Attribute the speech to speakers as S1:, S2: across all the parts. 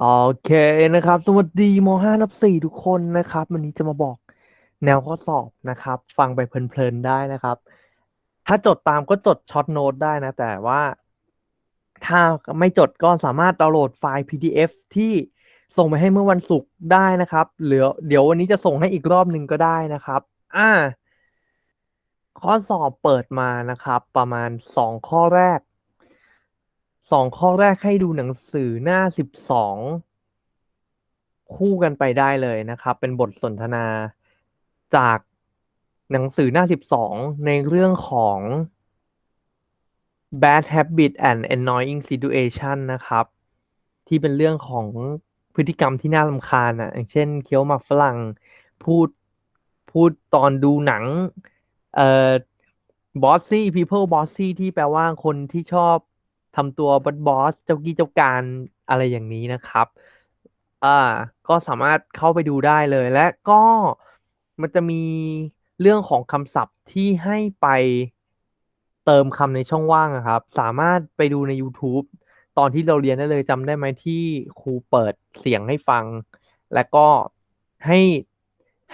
S1: โอเคนะครับ สวัสดีม .5 นับ4ทุกคนนะครับ วันนี้จะมาบอกแนวข้อสอบนะครับ ฟังไปเพลินๆได้นะครับ ถ้าจดตามก็จดช็อตโน้ตได้นะ แต่ว่าถ้าไม่จดก็สามารถดาวน์โหลดไฟล์ PDF ที่ส่งไปให้เมื่อวันศุกร์ได้นะครับเหลือเดี๋ยววันนี้จะส่งให้อีกรอบหนึ่งก็ได้นะครับ อ่า ข้อสอบเปิดมานะครับ ประมาณสองข้อแรก สองข้อแรกให้ดูหนังสือหน้าสิบสองคู่กันไปได้เลยนะครับ เป็นบทสนทนาจากหนังสือหน้าสิบสองในเรื่องของ bad habit and annoying situation นะครับ ที่เป็นเรื่องของพฤติกรรมที่น่ารำคาญอะอย่างเช่นเคี้ยวหมากฝรั่งพูดพูดตอนดูหนังเอ่อ bossy people bossy ที่แปลว่าคนที่ชอบ ทำตัวบอสบอสเจ้ากี้เจ้าการอะไรอย่างนี้นะครับอ่าก็สามารถเข้าไปดูได้เลย และก็มันจะมีเรื่องของคำศัพท์ที่ให้ไปเติมคำในช่องว่างอะครับ สามารถไปดูใน YouTube ตอนที่เราเรียนได้เลยจำได้ไหมที่ครูเปิดเสียงให้ฟัง และก็ให้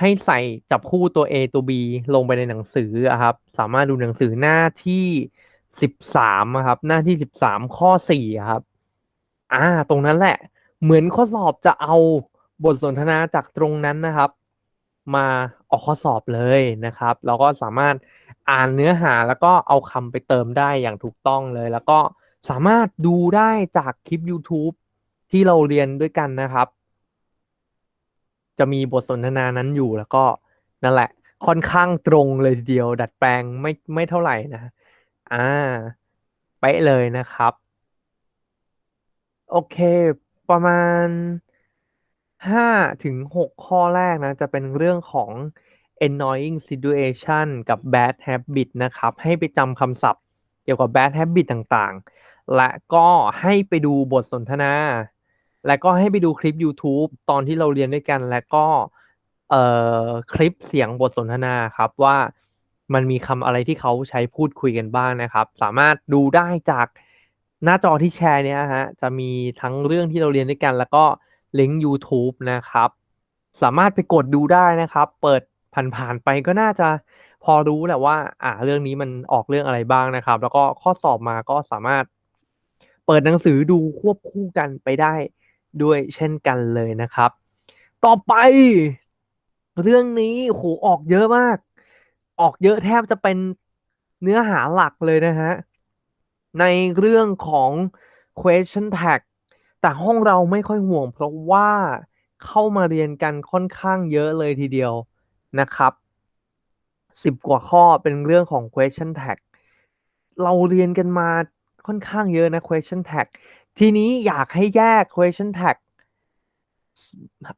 S1: ให้ใส่จับคู่ตัว A ตัว B ลงไปในหนังสืออะครับ สามารถดูหนังสือหน้าที่ สิบสามครับ หน้าที่สิบสามข้อสี่ครับ อ่า ตรงนั้นแหละ เหมือนข้อสอบจะเอาบทสนทนาจากตรงนั้นนะครับ มาออกข้อสอบเลยนะครับเราก็สามารถอ่านเนื้อหาแล้วก็เอาคำไปเติมได้อย่างถูกต้องเลย แล้วก็สามารถดูได้จากคลิป YouTube ที่เราเรียนด้วยกันนะครับ จะมีบทสนทนานั้นอยู่แล้วก็นั่นแหละ ค่อนข้างตรงเลยทีเดียว ดัดแปลงไม่ไม่เท่าไหร่นะ อ่าไปเลยนะครับ โอเค ประมาณห้าถึงหกข้อแรกนะ จะเป็นเรื่องของ annoying situation กับ bad habit นะครับ ให้ไปจำคำศัพท์เกี่ยวกับ bad habit ต่างๆ และก็ให้ไปดูบทสนทนา และก็ให้ไปดูคลิป YouTube ตอนที่เราเรียนด้วยกัน และก็ เอ่อ คลิปเสียงบทสนทนาครับว่า มันมีคำอะไรที่เขาใช้พูดคุยกันบ้างนะครับ สามารถดูได้จากหน้าจอที่แชร์เนี่ยฮะจะมีทั้งเรื่องที่เราเรียนด้วยกัน แล้วก็ลิงก์ YouTube นะครับ สามารถไปกดดูได้นะครับ เปิดผ่านๆไปก็น่าจะพอรู้แหละว่า อ่า เรื่องนี้มันออกเรื่องอะไรบ้างนะครับ แล้วก็ข้อสอบมาก็สามารถ เปิดหนังสือดูควบคู่กันไปได้ด้วยเช่นกันเลยนะครับ ต่อไป เรื่องนี้โหออกเยอะมาก ออกเยอะแทบจะเป็นเนื้อหาหลักเลยนะฮะ ในเรื่องของ question tag แต่ห้องเราไม่ค่อยห่วง เพราะว่าเข้ามาเรียนกันค่อนข้างเยอะเลยทีเดียวนะครับสิบกว่าข้อเป็นเรื่องของ question tag เราเรียนกันมาค่อนข้างเยอะนะ question tag ทีนี้อยากให้แยก question tag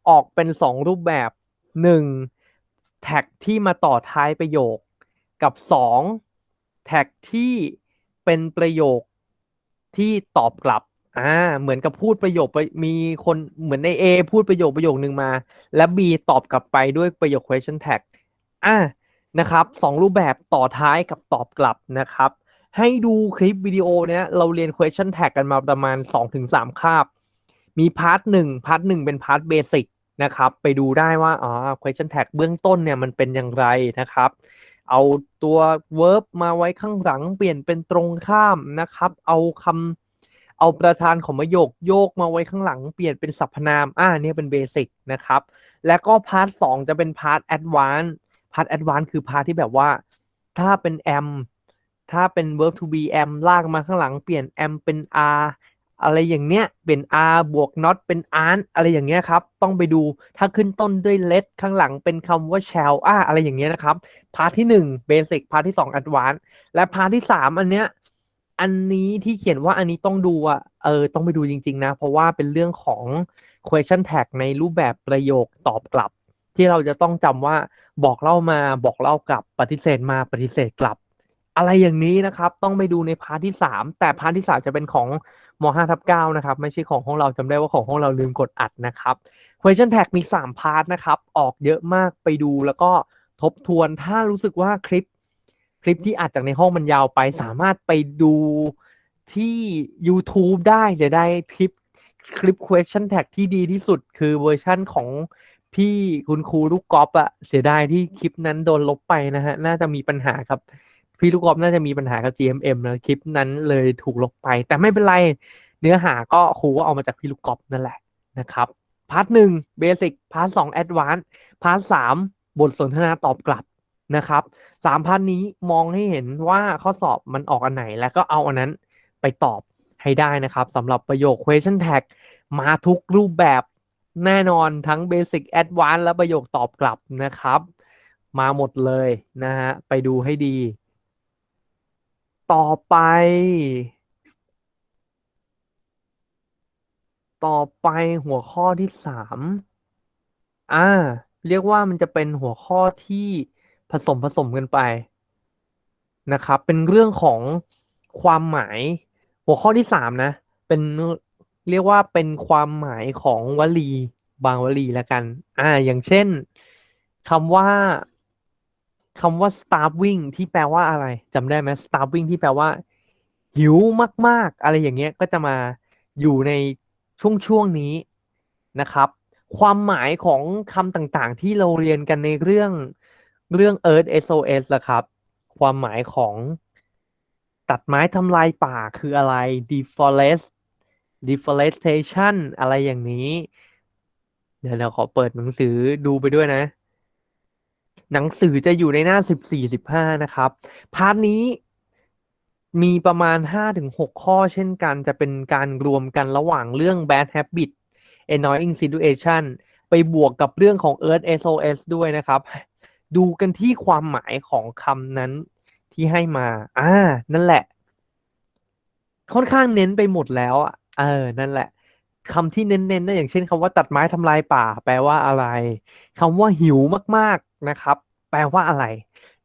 S1: ออกเป็นสองรูปแบบหนึ่ง แท็กที่มาต่อท้ายประโยคกับสองแท็กที่เป็นประโยคที่ตอบกลับอ่าเหมือนกับพูดประโยคไปมีคนเหมือนใน A พูดประโยคประโยคนึงมา และ B ตอบกลับไปด้วยประโยค question tag อ่านะครับสองรูปแบบต่อท้ายกับตอบกลับนะครับ ให้ดูคลิปวิดีโอเนี้ยเราเรียน question tag กันมาประมาณ 2-3 คาบ มีพาร์ทหนึ่งพาร์ทหนึ่งเป็นพาร์ทเบสิก นะครับ ไปดูได้ว่าอ๋อ question tag เบื้องต้นเนี่ยมันเป็นอย่างไรนะครับ เอาตัว verb มาไว้ข้างหลังเปลี่ยนเป็นตรงข้ามนะครับ เอาคำเอาประธานของประโยคโยกมาไว้ข้างหลังเปลี่ยนเป็นสรรพนาม อ่าเนี่ยเป็นเบสิกนะครับ แล้วก็พาร์ทสองจะเป็นพาร์ทแอดวานซ์พาร์ทแอดวานซ์คือพาร์ทที่แบบว่า ถ้าเป็น am ถ้าเป็น verb to be am ลากมาข้างหลังเปลี่ยน am เป็น are อะไรอย่างเนี้ยเป็น r บวก not เป็น aren't อะไรอย่างเงี้ยครับ ต้องไปดูถ้าขึ้นต้นด้วย let ข้างหลังเป็นคำว่า shall อ่าอะไรอย่างเงี้ยนะครับ พาร์ทที่หนึ่ง basic พาร์ทที่สอง advanced และพาร์ทที่สามอันเนี้ยอันนี้ที่เขียนว่าอันนี้ต้องดูอะเออต้องไปดูจริง ๆ นะ เพราะว่าเป็นเรื่องของ question tag ในรูปแบบประโยคตอบกลับ ที่เราจะต้องจำว่าบอกเล่ามาบอกเล่ากลับปฏิเสธมาปฏิเสธกลับ อะไรอย่างนี้นะครับ ต้องไปดูในพาร์ทที่สามแต่พาร์ทที่สามจะเป็นของ ม5ทับ9นะครับ ไม่ใช่ของห้องเราจำได้ว่าของห้องเราลืมกดอัดนะครับ question tag มี 3 พาร์ทนะครับ ออกเยอะมากไปดูแล้วก็ทบทวนถ้ารู้สึกว่าคลิป คลิปที่อัดจากในห้องมันยาวไป สามารถไปดูที่ YouTube ได้จะได้คลิปคคลิป question tag ที่ดีที่สุดคือเวอร์ชั่นของพี่คุณครูลูกกอล์ฟอะเสียดายที่คลิปนั้นโดนลบไปนะฮะ น่าจะมีปัญหาครับ พี่ลูกกอล์ฟน่าจะมีปัญหากับ GMM นะคลิปนั้นเลยถูกลบไป แต่ไม่เป็นไรเนื้อหาก็ครูก็เอามาจากพี่ลูกกอล์ฟนั่นแหละนะครับพาร์ทหนึ่งเบสิกพาร์ทสองแอดวานซ์พาร์ทสามบทสนทนาตอบกลับนะครับสามพาร์ทนี้มองให้เห็นว่าข้อสอบมันออกอันไหน แล้วก็เอาอันนั้นไปตอบให้ได้นะครับสำหรับประโยค question tag มาทุกรูปแบบแน่นอนทั้ง Basic Advanced และประโยคตอบกลับนะครับ มาหมดเลยนะฮะ ไปดูให้ดี ต่อไป ต่อไปหัวข้อที่สามอ่า เรียกว่ามันจะเป็นหัวข้อที่ผสมผสมกันไปนะครับ เป็นเรื่องของความหมาย หัวข้อที่สามนะ เป็นเรียกว่าเป็นความหมายของวลีบางวลีแล้วกัน อ่า อย่างเช่นคำว่า คำว่า starving ที่แปลว่าอะไรจำได้ไหม starving ที่แปลว่า หิวมาก ๆ อะไรอย่างเงี้ยก็จะมาอยู่ในช่วงช่วงนี้นะครับ ความหมายของคำต่างๆ ที่เราเรียนกันในเรื่องเรื่อง Earth SOS ละครับ ความหมายของตัดไม้ทำลายป่าคืออะไร deforest deforestation อะไรอย่างนี้ เดี๋ยวเราขอเปิดหนังสือดูไปด้วยนะ หนังสือจะอยู่ในหน้าสิบสี่สิบห้านะครับ พาร์ทนี้มีประมาณห้าถึงหกข้อเช่นกัน จะเป็นการรวมกันระหว่างเรื่อง bad habit annoying situation ไปบวกกับเรื่องของ Earth SOS ด้วยนะครับ ดูกันที่ความหมายของคำนั้นที่ให้มา อ่า นั่นแหละ ค่อนข้างเน้นไปหมดแล้วอะเออ นั่นแหละคำที่เน้นๆนะอย่างเช่นคำว่าตัดไม้ทำลายป่า แปลว่าอะไรคำว่าหิวมากๆ นะครับ แปลว่าอะไร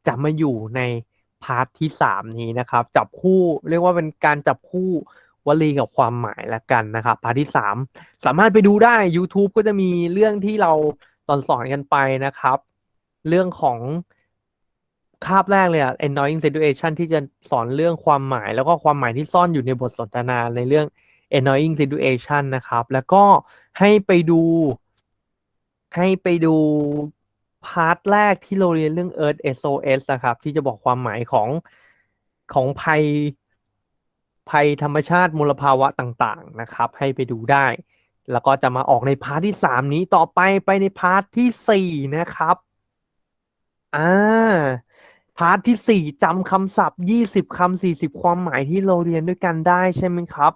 S1: จะมาอยู่ในพาร์ทที่สามนี้นะครับ จับคู่เรียกว่าเป็นการจับคู่วลีกับความหมายละกันนะครับ พาร์ทที่สามสามารถไปดูได้ YouTube ก็จะมีเรื่องที่เราสอนสอนกันไปนะครับ เรื่องของคาบแรกเลยอะ annoying situation ที่จะสอนเรื่องความหมาย แล้วก็ความหมายที่ซ่อนอยู่ในบทสนทนาในเรื่อง annoying situation นะครับ แล้วก็ให้ไปดู ให้ไปดู พาร์ทแรกที่เราเรียนเรื่อง Earth SOS นะครับ ที่จะบอกความหมายของของภัยภัยธรรมชาติมลภาวะต่างๆนะครับ ให้ไปดูได้ แล้วก็จะมาออกในพาร์ทที่สามนี้ต่อไปไปในพาร์ทที่สี่นะครับอ่าพาร์ทที่สี่จำคำศัพท์ยี่สิบคำสี่สิบความหมายที่เราเรียนด้วยกันได้ใช่ไหมครับ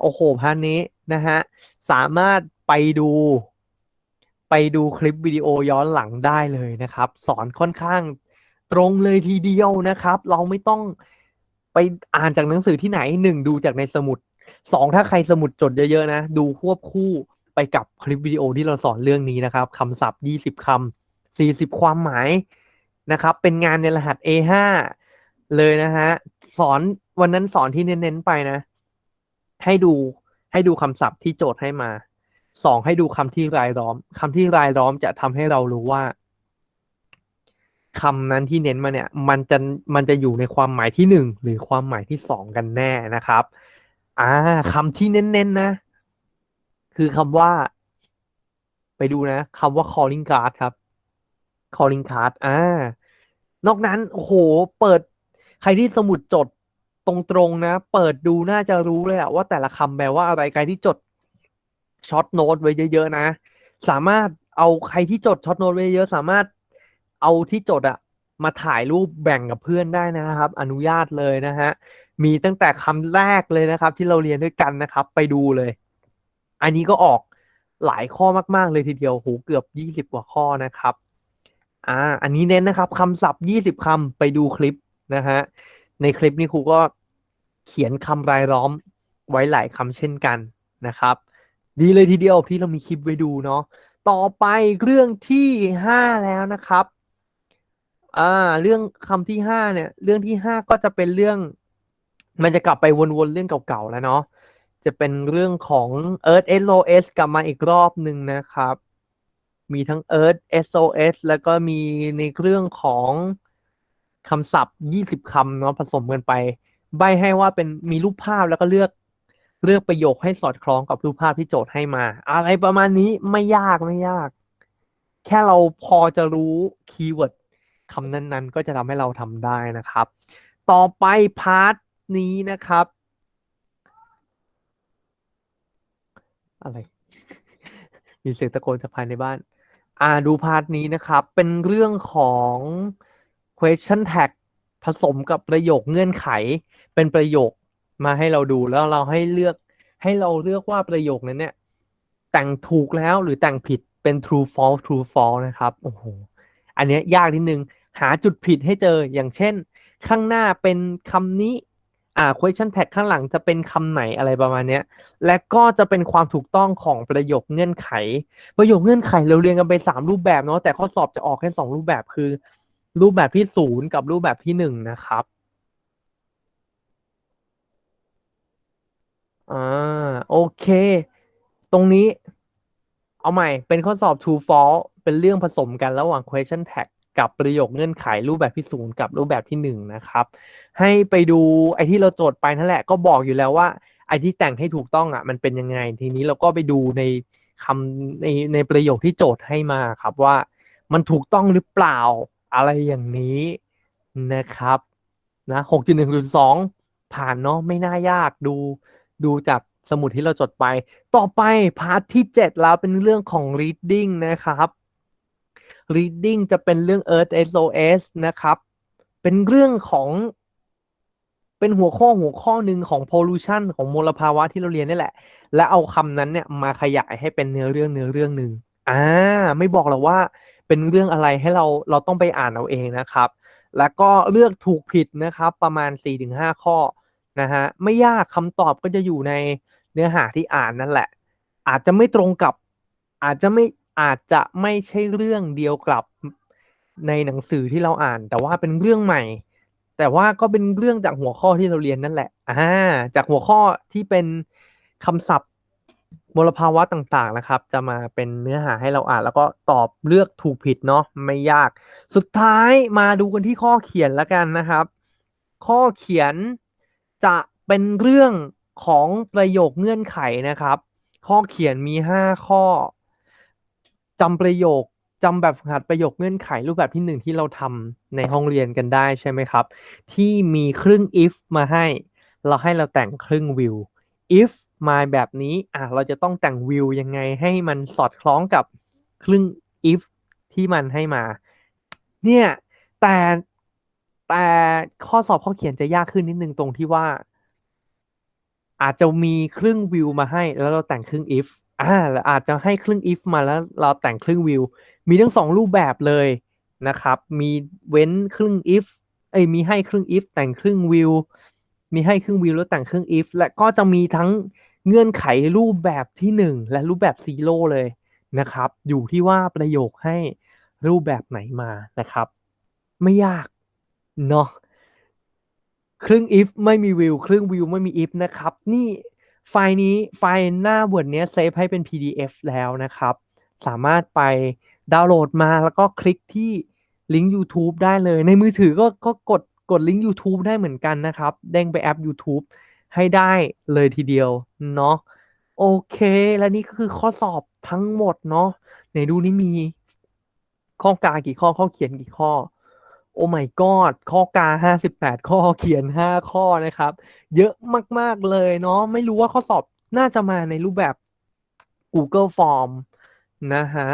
S1: โอ้โหพาร์ทนี้นะฮะสามารถไปดู ไปดูคลิปวิดีโอย้อนหลังได้เลยนะครับ สอนค่อนข้างตรงเลยทีเดียวนะครับ เราไม่ต้องไปอ่านจากหนังสือที่ไหนหนึ่งดูจากในสมุดสองถ้าใครสมุดจดเยอะๆนะ ดูควบคู่ไปกับคลิปวิดีโอที่เราสอนเรื่องนี้นะครับคำศัพท์ยี่สิบคำสี่สิบความหมายนะครับ เป็นงานในรหัส A5 เลยนะฮะสอนวันนั้นสอนที่เน้นๆไปนะ ให้ดูให้ดูคำศัพท์ที่โจทย์ให้มา สองให้ดูคำที่รายล้อมคำที่รายล้อมจะทำให้เรารู้ว่าคำนั้นที่เน้นมาเนี่ย มันจะมันจะอยู่ในความหมายที่หนึ่งหรือความหมายที่สองกันแน่นะครับ อ่าคำที่เน้นๆนะคือคำว่า ไปดูนะคำว่า calling card ครับ calling card อ่านอกนั้นโอ้โห เปิดใครที่สมุดจดตรงๆนะ เปิดดูน่าจะรู้เลยอะว่าแต่ละคำแปลว่าอะไรใครที่จด ช็อตโน้ตไว้เยอะๆนะ สามารถเอาใครที่จดช็อตโน้ตไว้เยอะสามารถเอาที่จดอะมาถ่ายรูปแบ่งกับเพื่อนได้นะครับ อนุญาตเลยนะฮะมีตั้งแต่คำแรกเลยนะครับ ที่เราเรียนด้วยกันนะครับ ไปดูเลย อันนี้ก็ออกหลายข้อมาก ๆ เลยทีเดียวโหเกือบยี่สิบกว่าข้อนะครับอ่าอันนี้เน้นนะครับคำศัพท์ยี่สิบคำไปดูคลิปนะฮะในคลิปนี้ครูก็เขียนคำรายล้อมไว้หลายคำเช่นกันนะครับ ดีเลยทีเดียวพี่เรามีคลิปไว้ดูเนาะต่อไปเรื่องที่ห้าแล้วนะครับอ่าเรื่องคำที่ห้าเนี่ย เรื่องที่ห้าก็จะเป็นเรื่อง มันจะกลับไปวนๆเรื่องเก่าๆแล้วเนาะจะเป็นเรื่องของ Earth SOS กลับมาอีกรอบหนึ่งนะครับ มีทั้ง Earth SOS แล้วก็มีในเรื่องของคำศัพท์ 20คำเนาะผสมกันไป ใบให้ว่าเป็นมีรูปภาพแล้วก็เลือก เลือกประโยคให้สอดคล้องกับรูปภาพที่โจทย์ให้มา อะไรประมาณนี้ไม่ยากไม่ยาก แค่เราพอจะรู้คีย์เวิร์ดคำนั้นๆ ก็จะทำให้เราทำได้นะครับ ต่อไปพาร์ทนี้นะครับ อะไร มีเสียงตะโกนจากภายในบ้าน อ่าดูพาร์ทนี้นะครับ เป็นเรื่องของ question tag ผสมกับประโยคเงื่อนไข เป็นประโยค มาให้เราดูแล้วเราให้เลือกให้เราเลือกว่าประโยคนั้นเนี่ย แต่งถูกแล้วหรือแต่งผิดเป็น true false true false นะครับโอ้โหอันเนี้ยยากนิดนึงหาจุดผิดให้เจออย่างเช่น ข้างหน้าเป็นคำนี้อ่า question tag ข้างหลังจะเป็นคำไหนอะไรประมาณเนี้ย และก็จะเป็นความถูกต้องของประโยคเงื่อนไข ประโยคเงื่อนไขเราเรียนกันไปสามรูปแบบเนาะแต่ข้อสอบจะออกแค่สองรูปแบบคือ รูปแบบที่ศูนย์กับรูปแบบที่หนึ่งนะครับ อ่าโอเค ตรงนี้ เอาใหม่ เป็นข้อสอบ true false เป็นเรื่องผสมกันระหว่าง question tag กับประโยคเงื่อนไขรูปแบบที่ศูนย์กับรูปแบบที่หนึ่งนะครับ ให้ไปดูไอ้ที่เราโจทย์ไปนั่นแหละก็บอกอยู่แล้วว่า ไอ้ที่แต่งให้ถูกต้องอะ มันเป็นยังไง ทีนี้เราก็ไปดูในคำในในประโยคที่โจทย์ให้มาครับว่า มันถูกต้องหรือเปล่าอะไรอย่างนี้นะครับนะหกจุดหนึ่งจุดสองผ่านเนาะไม่น่ายากดู ดูจากสมุดที่เราจดไป ต่อไปพาร์ทที่เจ็ดแล้วเป็นเรื่องของ reading นะครับ reading จะเป็นเรื่อง Earth SOS นะครับ เป็นเรื่องของเป็นหัวข้อหัวข้อหนึ่งของ pollution ของมลภาวะที่เราเรียนนี่แหละ และเอาคำนั้นเนี่ยมาขยายให้เป็นเนื้อเรื่องเนื้อเรื่องหนึ่งอ่าไม่บอกหรอกว่าเป็นเรื่องอะไรให้เราเราต้องไปอ่านเอาเองนะครับ แล้วก็เลือกถูกผิดนะครับประมาณ 4-5 ข้อ นะฮะไม่ยากคำตอบก็จะอยู่ในเนื้อหาที่อ่านนั่นแหละ อาจจะไม่ตรงกับ อาจจะไม่อาจจะไม่ใช่เรื่องเดียวกับในหนังสือที่เราอ่าน แต่ว่าเป็นเรื่องใหม่ แต่ว่าก็เป็นเรื่องจากหัวข้อที่เราเรียนนั่นแหละอ่าจากหัวข้อที่เป็นคำศัพท์มลภาวะต่างๆนะครับ จะมาเป็นเนื้อหาให้เราอ่าน แล้วก็ตอบเลือกถูกผิดเนาะไม่ยาก สุดท้ายมาดูกันที่ข้อเขียนแล้วกันนะครับ ข้อเขียน จะเป็นเรื่องของประโยคเงื่อนไขนะครับ ข้อเขียนมีห้าข้อจำประโยคจำแบบฝึกหัดประโยคเงื่อนไขรูปแบบที่หนึ่งที่เราทำในห้องเรียนกันได้ใช่ไหมครับ ที่มีครึ่ง if มาให้ เราให้เราแต่งครึ่ง will if มาแบบนี้อะเราจะต้องแต่ง will ยังไงให้มันสอดคล้องกับครึ่ง if ที่มันให้มา เนี่ยแต่ แต่ข้อสอบข้อเขียนจะยากขึ้นนิดนึงตรงที่ว่า อาจจะมีครึ่ง will มาให้ แล้วเราแต่งครึ่ง if อ่าแล้วอาจจะให้ครึ่ง if มาแล้วเราแต่งครึ่ง will มีทั้งสองรูปแบบเลยนะครับ มีเว้นครึ่ง if เอ้ยมีให้ครึ่ง if แต่งครึ่ง will มีให้ครึ่ง will แล้วแต่งครึ่ง if และก็จะมีทั้งเงื่อนไขรูปแบบที่หนึ่งและรูปแบบซีโร่เลยนะครับ อยู่ที่ว่าประโยคให้รูปแบบไหนมานะครับ ไม่ยาก เนาะครึ่ง if ไม่มี will ครึ่ง will ไม่มี if นะครับ นี่ไฟล์นี้ไฟล์หน้า Word เนี้ยเซฟให้เป็น PDF แล้วนะครับ สามารถไปดาวน์โหลดมาแล้วก็คลิกที่ลิงก์ YouTube ได้เลย ในมือถือก็ก็กดกดลิงก์ YouTube ได้เหมือนกันนะครับ เด้งไปแอป YouTube ให้ได้เลยทีเดียวเนาะโอเค และนี่ก็คือข้อสอบทั้งหมดเนาะไหนดูนี่มีข้อกากี่ข้อข้อเขียนกี่ข้อ โอ้ my god ข้อกาห้าสิบแปดข้อเขียนห้าข้อนะครับ เยอะมาก ๆ เลยเนาะไม่รู้ว่าข้อสอบน่าจะมาในรูปแบบ Google Form นะฮะ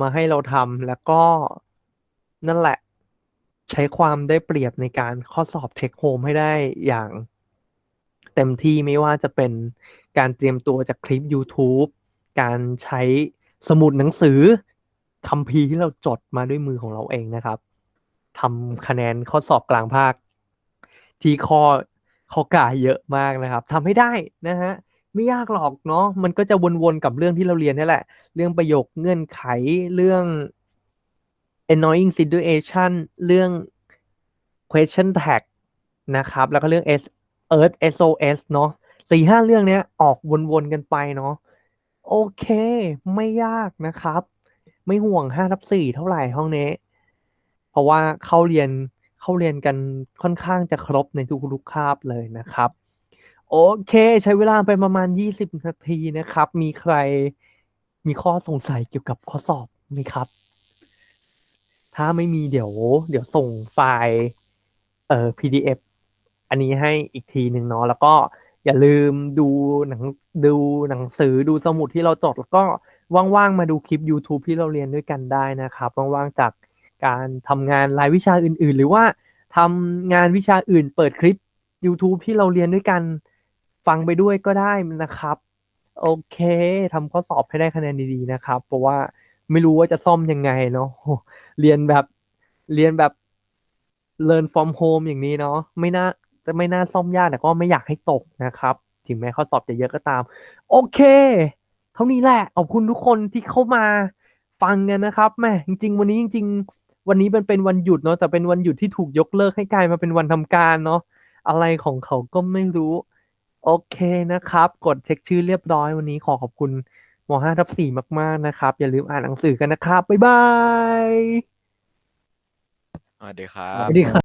S1: มาให้เราทำแล้วก็นั่นแหละ ใช้ความได้เปรียบในการข้อสอบ Take Home ให้ได้อย่างเต็มที่ไม่ว่าจะเป็นการเตรียมตัวจากคลิป YouTube การใช้สมุดหนังสือคัมภีที่เราจดมาด้วยมือของเราเองนะครับ ทำคะแนนข้อสอบกลางภาค ที่ข้อข้อกาเยอะมากนะครับทำให้ได้นะฮะไม่ยากหรอกเนาะมันก็จะวนๆกับเรื่องที่เราเรียนนี่แหละ เรื่องประโยคเงื่อนไขเรื่อง annoying situation เรื่อง question tag นะครับ แล้วก็เรื่อง S Earth SOS เนาะสี่ห้าเรื่องเนี้ยออกวนๆกันไปเนาะโอเค ไม่ยากนะครับ ไม่ห่วงห้าทับสี่เท่าไหร่ห้องนี้ ราะว่าเข้าเรียนเข้าเรียนกันค่อนข้างจะครบในทุกๆคาบเลยนะครับ โอเค ใช้เวลาไปประมาณ 20 นาทีนะครับ มีใครมีข้อสงสัยเกี่ยวกับข้อสอบไหมครับ ถ้าไม่มีเดี๋ยว เดี๋ยวส่งไฟล์เอ่อ PDF อันนี้ให้อีกทีหนึ่งเนาะแล้วก็อย่าลืมดูหนังดูหนังสือดูสมุดที่เราจดแล้วก็ว่างๆมาดูคลิป YouTube ที่เราเรียนด้วยกันได้นะครับ ว่างๆจาก การทำงานรายวิชาอื่น ๆ หรือว่าทำงานวิชาอื่น เปิดคลิป YouTube ที่เราเรียนด้วยกันฟังไปด้วยก็ได้นะครับ โอเคทำข้อสอบให้ได้คะแนนดีๆนะครับ เพราะว่าไม่รู้ว่าจะซ่อมยังไงเนาะเรียนแบบเรียนแบบ learn from home อย่างนี้เนาะไม่น่าจะไม่น่าซ่อมยากแต่ก็ไม่อยากให้ตกนะครับ ถึงแม้ข้อสอบจะเยอะก็ตาม โอเคเท่านี้แหละขอบคุณทุกคนที่เข้ามาฟังกันนะครับแม่จริง ๆ วันนี้จริง ๆ วันนี้มันเป็นวันหยุดเนาะแต่เป็นวันหยุดที่ถูกยกเลิกให้กลายมาเป็นวันทำการเนาะอะไรของเขาก็ไม่รู้ โอเคนะครับ กดเช็คชื่อเรียบร้อยวันนี้ขอขอบคุณม5ทับ4มาก ๆ นะครับ อย่าลืมอ่านหนังสือกันนะครับ บ๊ายบาย
S2: สวัสดีครั
S1: ส
S2: บ
S1: วัสดีครับ